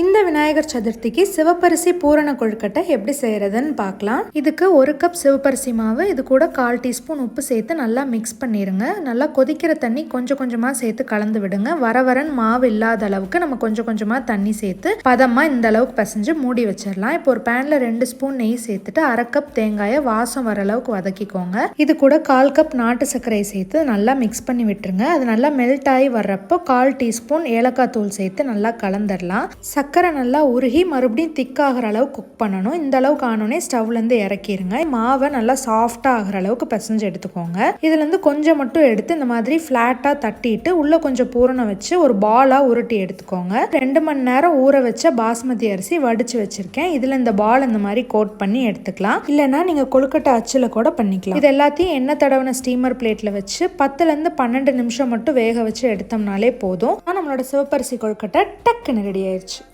இந்த விநாயகர் சதுர்த்திக்கு சிவப்பரிசி பூரண கொழுக்கட்டை எப்படி செய்கிறதுன்னு பார்க்கலாம். இதுக்கு ஒரு கப் சிவப்பரிசி மாவு இது கூட கால் டீஸ்பூன் உப்பு சேர்த்து நல்லா மிக்ஸ் பண்ணிடுங்க நல்லா கொதிக்கிற தண்ணி கொஞ்சம் கொஞ்சமாக சேர்த்து கலந்து விடுங்க. வர வரன் மாவு இல்லாத அளவுக்கு நம்ம கொஞ்சம் கொஞ்சமாக தண்ணி சேர்த்து பதமாக இந்த அளவுக்கு பசைஞ்சு மூடி வச்சிடலாம். இப்போ ஒரு பேனில் ரெண்டு ஸ்பூன் நெய் சேர்த்துட்டு அரை கப் தேங்காயை வாசம் வர அளவுக்கு வதக்கிக்கோங்க. இது கூட கால் கப் நாட்டு சர்க்கரையை சேர்த்து நல்லா மிக்ஸ் பண்ணி விட்டுருங்க. அது நல்லா மெல்ட் ஆகி வர்றப்போ கால் டீஸ்பூன் ஏலக்காய் தூள் சேர்த்து நல்லா கலந்துடலாம். சர்க்கரை நல்லா உருகி மறுபடியும் திக்காகிற அளவு குக் பண்ணணும். இந்த அளவுக்கு ஆனோடனே ஸ்டவ்லேருந்து இறக்கிடுங்க மாவை நல்லா சாஃப்டாக ஆகிற அளவுக்கு பிசைஞ்சு எடுத்துக்கோங்க. இதுலேருந்து கொஞ்சம் மட்டும் எடுத்து இந்த மாதிரி ஃப்ளாட்டாக தட்டிட்டு உள்ளே கொஞ்சம் பூரணம் வச்சு ஒரு பாலாக உருட்டி எடுத்துக்கோங்க. ரெண்டு மணி நேரம் ஊற வச்ச பாஸ்மதி அரிசி வடித்து வச்சுருக்கேன். இதில் இந்த பால் இந்த மாதிரி கோட் பண்ணி எடுத்துக்கலாம். இல்லைன்னா நீங்கள் கொழுக்கட்டை அச்சில் கூட பண்ணிக்கலாம். இது எல்லாத்தையும் எண்ணெய் தடவின ஸ்டீமர் பிளேட்டில் வச்சு பத்துலேருந்து பன்னெண்டு நிமிஷம் மட்டும் வேக வச்சு எடுத்தோம்னாலே போதும். நம்மளோட சிவப்பரிசி கொழுக்கட்டை டக்குன்னு ரெடி ஆயிடுச்சு